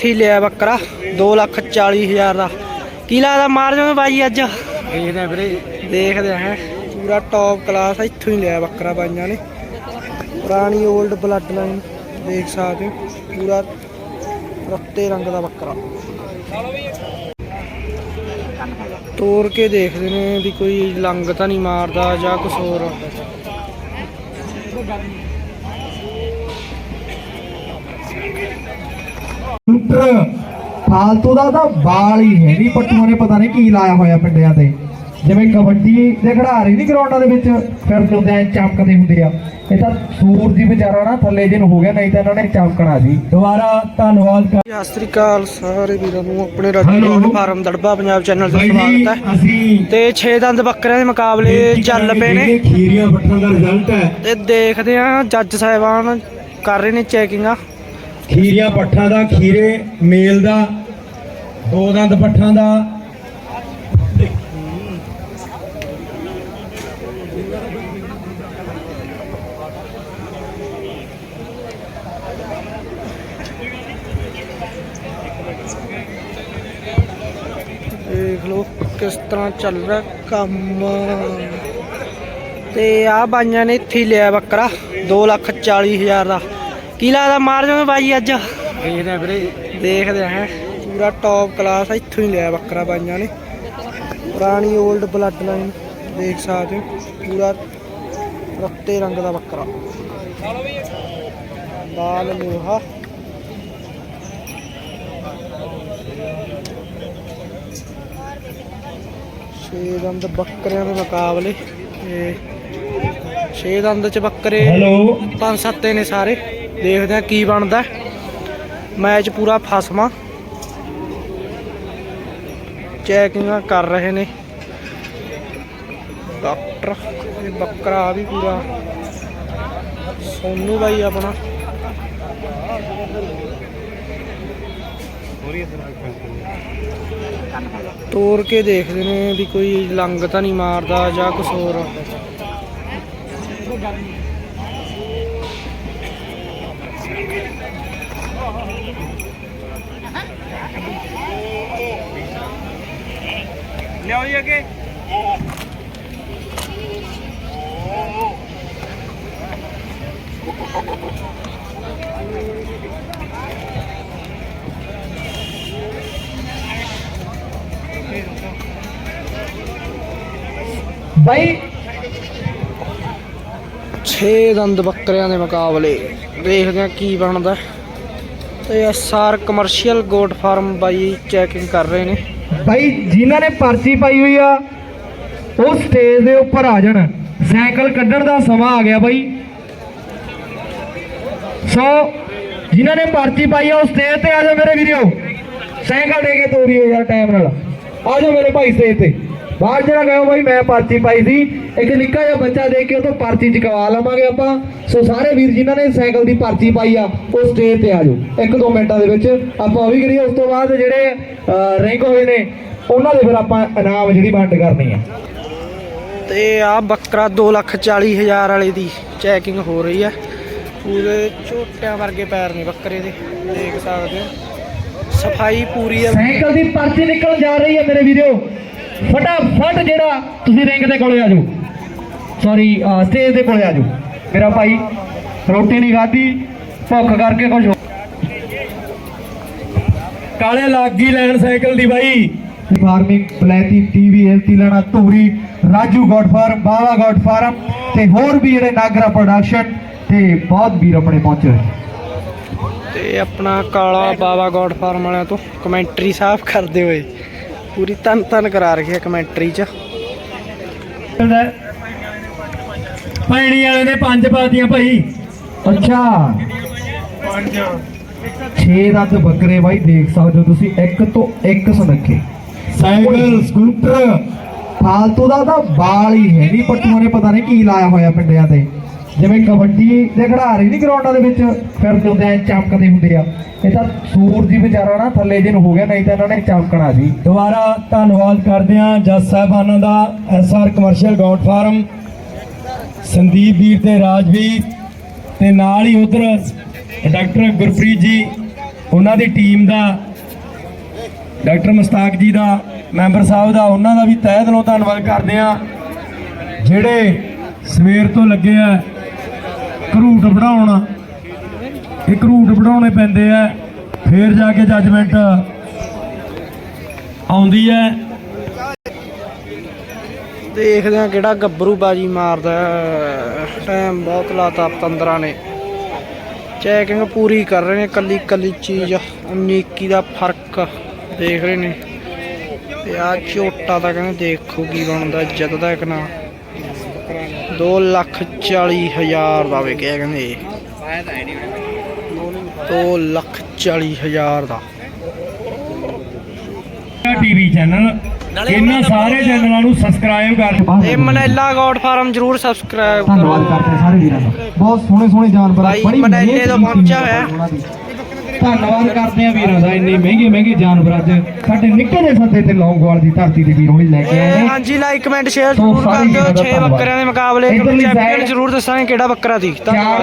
ਇੱਥੇ ਲਿਆ ਬੱਕਰਾ 240000 ਦਾ। ਕੀ ਲੱਗਦਾ ਮਾਰ ਜਾਵੇ ਬਾਈ ਅੱਜ? ਦੇਖਦੇ ਆ ਵੀਰੇ। ਦੇਖਦੇ ਹਾਂ। ਪੂਰਾ ਟੌਪ ਕਲਾਸ ਆ ਇੱਥੋਂ ਹੀ ਲਿਆ ਬੱਕਰਾ ਬਾਈਆਂ ਨੇ। ਪੁਰਾਣੀ 올ਡ ਬਲੱਡ ਲਾਈਨ ਦੇਖ ਸਕਦੇ ਹੋ। ਪੂਰਾ ਰੱਤੇ ਰੰਗ ਦਾ ਬੱਕਰਾ। ਤੋੜ ਕੇ ਦੇਖਦੇ ਨੇ ਵੀ ਕੋਈ ਲੰਗ ਤਾਂ ਨਹੀਂ ਮਾਰਦਾ ਜਾਂ ਕੁਛ ਹੋਰ। ਸਕੂਟਰ ਫਾਲਤੂ ਦਾ ਤਾਂ ਬਾਲ ਹੀ ਹੈ ਨਹੀਂ ਪੱਟੂਆਂ ਨੇ ਪਤਾ ਨਹੀਂ ਕੀ ਲਾਇਆ ਹੋਇਆ ਪਿੰਡਿਆਂ ਤੇ। ਜਿਵੇਂ ਕਬੱਡੀ ਦੇ ਖਿਡਾਰੀ ਨਹੀਂ ਗਰਾਊਂਡਾਂ ਦੇ ਵਿੱਚ ਫਿਰਦੇ ਹੁੰਦੇ ਆ ਚਮਕਦੇ ਹੁੰਦੇ ਆ। ਇਹ ਤਾਂ ਸੂਰਜ ਦੀ ਵਿਚਾਰਾ ਨਾ ਥੱਲੇ ਜੇ ਨੂੰ ਹੋ ਗਿਆ ਨਹੀਂ ਤਾਂ ਇਹਨਾਂ ਨੇ ਚਮਕਣਾ ਸੀ ਦੁਬਾਰਾ ਧੰਨਵਾਦ ਕਰ ਸਤਿ ਸ੍ਰੀ ਅਕਾਲ ਸਾਰੇ ਵੀਰਾਂ ਨੂੰ ਆਪਣੇ Raju Hello. Gold farm Dirba Punjab channel ਤੇ ਸਵਾਗਤ ਹੈ। ਤੇ 6 ਦੰਦ ਬੱਕਰਿਆਂ ਦੇ ਮੁਕਾਬਲੇ ਚੱਲ ਪਏ ਨੇ। ਖੀਰੀਆਂ ਪੱਠਾਂ ਦਾ ਰਿਜ਼ਲਟ ਹੈ। ਤੇ ਦੇਖਦੇ ਆ ਜੱਜ ਸਾਹਿਬਾਨ ਕਰ ਰਹੇ ਨੇ ਚੈਕਿੰਗਾਂ ਖੀਰੀਆਂ ਪੱਠਾਂ ਦਾ, ਖੀਰੇ, ਮੇਲ ਦਾ, ਦੋ ਦੰਦ ਪੱਠਾਂ ਦਾ। ਦੇਖ ਲਓ ਕਿਸ ਤਰ੍ਹਾਂ ਚੱਲ ਰਿਹਾ ਕੰਮ। ਤੇ ਆ ਬਾਈਆਂ ਨੇ ਇੱਥੇ ਹੀ ਲਿਆ ਬੱਕਰਾ 240000 ਦਾ। ਕੀ ਲੱਗਦਾ ਮਾਰ ਜਾਵੇ ਬਾਈ ਅੱਜ? ਦੇਖਦੇ ਆ ਵੀਰੇ ਦੇਖਦੇ ਹਾਂ। ਪੂਰਾ ਟੌਪ ਕਲਾਸ ਆ ਇੱਥੋਂ ਹੀ ਲਿਆ ਬੱਕਰਾ ਬਾਈਆਂ ਨੇ। ਪੁਰਾਣੀ 올ਡ ਬਲੱਡ ਲਾਈਨ ਦੇਖ ਸਕਦੇ ਹੋ ਪੂਰਾ ਰੱਤੇ ਰੰਗ ਦਾ ਬੱਕਰਾ। ਲਾਲ ਲੋਹਾ। ਛੇ ਦੰਦ ਬੱਕਰਿਆਂ ਦੇ ਮੁਕਾਬਲੇ। ਤੇ ਛੇ ਦੰਦ ਚ ਬੱਕਰੇ ਹੈਲੋ ਪੰਜ ਸੱਤੇ ਨੇ ਸਾਰੇ। ਦੇਖਦੇ ਆ ਕੀ ਬਣਦਾ। ਮੈਚ ਪੂਰਾ ਫਸਵਾ ਚੈਕਿੰਗਾਂ ਕਰ ਰਹੇ ਨੇ। ਡਾਕਟਰ ਇਹ ਬੱਕਰਾ ਵੀ ਪੂਰਾ। ਸੋਨੂ ਬਾਈ ਆਪਣਾ। ਤੋੜ ਕੇ ਦੇਖਦੇ ਨੇ ਵੀ ਕੋਈ ਲੰਗ ਤਾਂ ਨਹੀਂ ਮਾਰਦਾ ਜਾਂ ਕੁਛ ਹੋਰ। ਲਿਆਓ ਜੀ ਅੱਗੇ ਬਾਈ 6 ਦੰਦ ਬੱਕਰਿਆਂ ਦੇ ਮੁਕਾਬਲੇ। ਦੇਖਦੇ ਆ ਕੀ ਬਣਦਾ। ਤੇ ਐਸਆਰ ਕਮਰਸ਼ੀਅਲ ਗੋਟ ਫਾਰਮ ਬਾਈ ਚੈਕਿੰਗ ਕਰ ਰਹੇ ਨੇ। ਬਾਈ, ਜਿਨ੍ਹਾਂ ਨੇ ਪਰਚੀ ਪਾਈ ਹੋਈ ਆ, ਉਹ ਸਟੇਜ ਦੇ ਉੱਪਰ ਆ ਜਾਣ। ਸਾਈਕਲ ਕੱਢਣ ਦਾ ਸਮਾਂ ਆ ਗਿਆ ਬਾਈ। ਸੋ, ਜਿਨ੍ਹਾਂ ਨੇ ਪਰਚੀ ਪਾਈ ਆ, ਉਹ ਸਟੇਜ ਤੇ ਆ ਜਾਓ ਮੇਰੇ ਵੀਰੋ। ਸਾਈਕਲ ਦੇ ਕੇ ਤੋਰੀਓ ਯਾਰ ਟਾਈਮ ਨਾਲ। ਆ ਜਾਓ ਮੇਰੇ ਭਾਈ ਸਟੇਜ ਤੇ। ਬਾਹਰ ਜਿਹੜਾ ਗਏ ਬਾਈ ਮੈਂ ਪਰਚੀ ਪਾਈ ਸੀ। ਇੱਕ ਨਿੱਕਾ ਜਿਹਾ ਬੱਚਾ ਦੇਖ ਕੇ ਉਹ ਪਰਚੀ ਚਕਵਾ ਲਵਾਂਗੇ ਆਪਾਂ। ਸੋ ਸਾਰੇ ਵੀਰ ਜਿਨ੍ਹਾਂ ਨੇ ਸਾਈਕਲ ਦੀ ਪਰਚੀ ਪਾਈ ਆ ਉਹ ਸਟੇਜ ਤੇ ਆ ਜਾਓ। ਇੱਕ ਦੋ ਮਿੰਟਾਂ ਦੇ ਵਿੱਚ ਆਪਾਂ ਉਹ ਵੀ ਕਰੀਏ। ਉਸ ਤੋਂ ਬਾਅਦ ਜਿਹੜੇ ਰੈਂਕ ਹੋਏ ਨੇ ਉਹਨਾਂ ਦੇ ਫਿਰ ਆਪਾਂ ਇਨਾਮ ਜਿਹੜੀ ਵੰਡ ਕਰਨੀ ਆ। ਤੇ ਆ ਬੱਕਰਾ 240000 ਵਾਲੇ ਦੀ ਚੈਕਿੰਗ ਹੋ ਰਹੀ ਹੈ ਪੂਰੇ ਝੋਟਿਆਂ ਵਰਗੇ ਪੈਰ ਨੇ ਬੱਕਰੇ ਦੇ ਦੇਖ ਸਕਦੇ ਹੋ। ਸਫ਼ਾਈ ਪੂਰੀ ਹੈ ਸਾਈਕਲ ਦੀ ਪਰਚੀ ਨਿਕਲ ਜਾ ਰਹੀ ਹੈ ਮੇਰੇ ਵੀਰੋ। ਫਟਾਫਟ ਜਿਹੜਾ ਤੁਸੀਂ ਰਿੰਗ ਦੇ ਕੋਲੇ ਆ ਜਾਓ। ਸੌਰੀ ਸਟੇਜ ਦੇ ਕੋਲੇ ਆ ਜਾਓ। ਮੇਰਾ ਭਾਈ ਰੋਟੀ ਨਹੀਂ ਖਾਧੀ ਭੁੱਖ ਕਰਕੇ ਕੁਝ ਕਾਲੇ ਲੱਗੀ ਲੈਣ ਸਾਈਕਲ ਦੀ ਬਾਈ। ਫਾਰਮਿੰਗ ਬਲੈਤੀ ਟੀਵੀ ਐਲਟੀ ਲੈਣਾ Dhuri Raju goat farm Bawa goat farm ਤੇ ਹੋਰ ਵੀ ਜਿਹੜੇ ਨਾਗਰਾ ਪ੍ਰੋਡਕਸ਼ਨ ਤੇ ਬਹੁਤ ਵੀਰ ਆਪਣੇ ਪਹੁੰਚੇ ਹੋਏ ਤੇ ਆਪਣਾ ਕਾਲਾ ਬਾਬਾ ਗੋਡ ਫਾਰਮ ਵਾਲਿਆਂ ਤੋਂ ਕਮੈਂਟਰੀ ਸਾਫ਼ ਕਰਦੇ ਹੋਏ। ਪੂਰੀ ਤਨ ਤਨ ਕਰਾ ਰੱਖੀ ਹੈ ਕਮੈਂਟਰੀ 'ਚ। ਪੈਣੀ ਵਾਲੇ ਨੇ ਪੰਜ ਪਾਤੀਆਂ ਭਾਈ। ਅੱਛਾ। ਪੰਜ 6 ਦੰਦ ਬੱਕਰੇ ਬਾਈ ਦੇਖ ਸਕਦੇ ਹੋ ਤੁਸੀਂ ਇੱਕ ਤੋਂ ਇੱਕ ਸੁਨੱਖੇ। Cycle scooter. ਫਾਲਤੂ ਦਾ ਤਾਂ ਬਾਲ ਹੀ ਹੈ ਨਹੀਂ ਪੱਟੂਆਂ ਨੇ ਪਤਾ ਨਹੀਂ ਕੀ ਲਾਇਆ ਹੋਇਆ ਪਿੰਡਿਆਂ ਤੇ। ਜਿਵੇਂ ਕਬੱਡੀ ਦੇ ਖਿਡਾਰੀ ਨਹੀਂ ਗਰਾਊਂਡਾਂ ਦੇ ਵਿੱਚ ਫਿਰਦੇ ਹੁੰਦੇ ਆ ਚਮਕਦੇ ਹੁੰਦੇ ਆ। ਇਹ ਤਾਂ ਸੂਰਜ ਦੀ ਵਿਚਾਰਾ ਨਾ ਥੱਲੇ ਜੇ ਹੋ ਗਿਆ, ਨਹੀਂ ਤਾਂ ਇਹਨਾਂ ਨੇ ਚਮਕਣਾ ਸੀ। ਦੁਬਾਰਾ ਧੰਨਵਾਦ ਕਰਦੇ ਆ ਜੱਜ ਸਾਹਿਬਾਨਾਂ ਦਾ SR commercial goat farm Sandeep ਵੀਰ ਤੇ ਰਾਜਵੀਰ, ਤੇ ਨਾਲ ਹੀ ਉਧਰ ਡਾਕਟਰ ਗੁਰਪ੍ਰੀਤ ਜੀ, ਉਹਨਾਂ ਦੀ ਟੀਮ ਦਾ, ਡਾਕਟਰ ਮਸਤਾਕ ਜੀ ਦਾ, ਮੈਂਬਰ ਸਾਹਿਬ ਦਾ, ਉਹਨਾਂ ਦਾ ਵੀ ਤਹਿ ਦਿਲੋਂ ਧੰਨਵਾਦ ਕਰਦੇ ਆ ਜਿਹੜੇ ਸਵੇਰ ਤੋਂ ਲੱਗੇ ਆ। ਘਰੂਟ ਬਣਾਉਣ। ਇਹ ਘਰੂਟ ਬਣਾਉਣੇ ਪੈਂਦੇ ਆ। ਫੇਰ ਜਾ ਕੇ ਜੱਜਮੈਂਟ ਆਉਂਦੀ ਹੈ ਦੇਖਦੇ ਆ ਕਿਹੜਾ ਗੱਭਰੂ ਬਾਜੀ ਮਾਰਦਾ। ਟਾਈਮ ਬਹੁਤ ਲਾਤਾ ਪਤੰਦਰਾਂ ਨੇ। ਚੈਕਿੰਗ ਪੂਰੀ ਕਰ ਰਹੇ ਨੇ ਕੱਲੀ ਕੱਲੀ ਚੀਜ਼। 19 ਦਾ ਫ਼ਰਕ ਦੇਖ ਰਹੇ ਨੇ। ਤੇ ਆ ਝੋਟਾ ਤਾਂ ਕਹਿੰਦੇ ਦੇਖੋ ਕੀ ਬਣਦਾ ਇੱਜ਼ਤ ਦਾ ਇੱਕ ਨਾ। 2 ਲੱਖ 40 ਹਜ਼ਾਰ ਦਾ ਵਿਕਿਆ ਕਹਿੰਦੇ? 2 ਲੱਖ 40 ਹਜ਼ਾਰ ਦਾ। ਟੀਵੀ ਚੈਨਲ ਇਹਨਾਂ ਸਾਰੇ ਚੈਨਲਾਂ ਨੂੰ ਸਬਸਕ੍ਰਾਈਬ ਕਰ ਇਹ ਮਨੈਲਾ ਗੋਡ ਫਾਰਮ ਜਰੂਰ ਸਬਸਕ੍ਰਾਈਬ ਧੰਨਵਾਦ ਕਰੋ। ਕਰਦੇ ਹਾਂ ਸਾਰੇ ਵੀਰਾਂ ਦਾ। ਬਹੁਤ ਸੋਹਣੇ ਸੋਹਣੇ ਜਾਨਵਰ ਬੜੀ ਮਨੈਲੇ ਤੋਂ ਪਹੁੰਚਿਆ ਹੈ ਹੋਇਆ। ਦੀ। ਧੰਨਵਾਦ ਕਰਦੇ ਆ ਵੀਰਾਂ ਦਾ ਇੰਨੇ ਮਹਿੰਗੇ ਮਹਿੰਗੇ ਜਾਨਵਰ ਅੱਜ ਸਾਡੇ ਨਿੱਕੇ ਜਿਹੇ ਸੱਦੇ ਤੇ ਲੌਂਗੋਵਾਲ ਦੀ ਧਰਤੀ ਤੇ ਵੀਰੋਂ ਲੈ ਕੇ ਆਏ ਨੇ ਹਾਂਜੀ ਲਾਈਕ ਕਮੈਂਟ ਸ਼ੇਅਰ ਜਰੂਰ ਕਰ ਦਿਓ ਵੀਰਾਂ ਦਾ 6 ਧੰਨਵਾਦ। ਬੱਕਰਿਆਂ ਦੇ ਮੁਕਾਬਲੇ ਚੈਂਪੀਅਨ ਜਰੂਰ ਦੱਸਾਂਗੇ ਕਿਹੜਾ ਬੱਕਰਾ ਸੀ ਧੰਨਵਾਦ